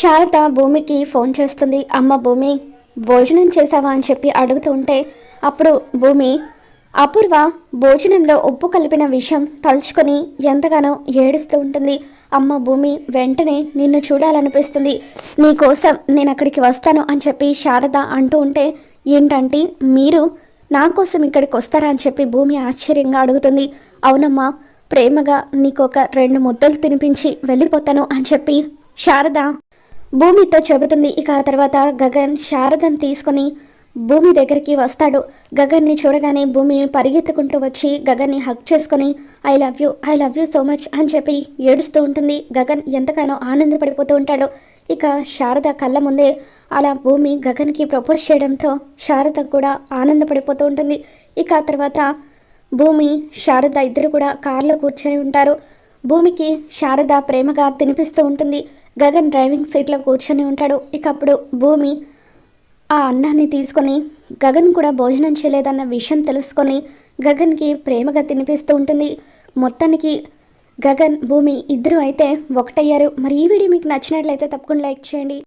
శారద భూమికి ఫోన్ చేస్తుంది. అమ్మ భూమి భోజనం చేసావా అని చెప్పి అడుగుతూ ఉంటే అప్పుడు భూమి అపూర్వ భోజనంలో ఉప్పు కలిపిన విషయం తలుచుకొని ఎంతగానో ఏడుస్తూ ఉంటుంది. అమ్మ భూమి వెంటనే నిన్ను చూడాలనిపిస్తుంది. నీకోసం నేను అక్కడికి వస్తాను అని చెప్పి శారద అంటూ ఉంటే ఏంటంటే మీరు నా కోసం ఇక్కడికి వస్తారా అని చెప్పి భూమి ఆశ్చర్యంగా అడుగుతుంది. అవునమ్మా ప్రేమగా నీకు ఒక రెండు ముద్దలు తినిపించి వెళ్ళిపోతాను అని చెప్పి శారద భూమితో చెబుతుంది. ఇక ఆ తర్వాత గగన్ శారదను తీసుకొని భూమి దగ్గరికి వస్తాడు. గగన్ని చూడగానే భూమి పరిగెత్తుకుంటూ వచ్చి గగన్ని హక్ చేసుకొని I love you I love you so much అని చెప్పి ఏడుస్తూ ఉంటుంది. గగన్ ఎంతగానో ఆనందపడిపోతూ ఉంటాడు. ఇక శారద కళ్ళ ముందే అలా భూమి గగన్కి ప్రపోజ్ చేయడంతో శారద కూడా ఆనందపడిపోతూ ఉంటుంది. ఇక ఆ తర్వాత భూమి శారద ఇద్దరు కూడా కారులో కూర్చొని ఉంటారు. భూమికి శారద ప్రేమగా తినిపిస్తూ ఉంటుంది. గగన్ డ్రైవింగ్ సీట్లో కూర్చొని ఉంటాడు. ఇక అప్పుడు భూమి ఆ అన్నాన్ని తీసుకొని గగన్ కూడా భోజనం చేయలేదన్న విషయం తెలుసుకొని గగన్కి ప్రేమగా తినిపిస్తూ ఉంటుంది. మొత్తానికి గగన్ భూమి ఇద్దరు అయితే ఒకటయ్యారు. మరి ఈ వీడియో మీకు నచ్చినట్లయితే తప్పకుండా లైక్ చేయండి.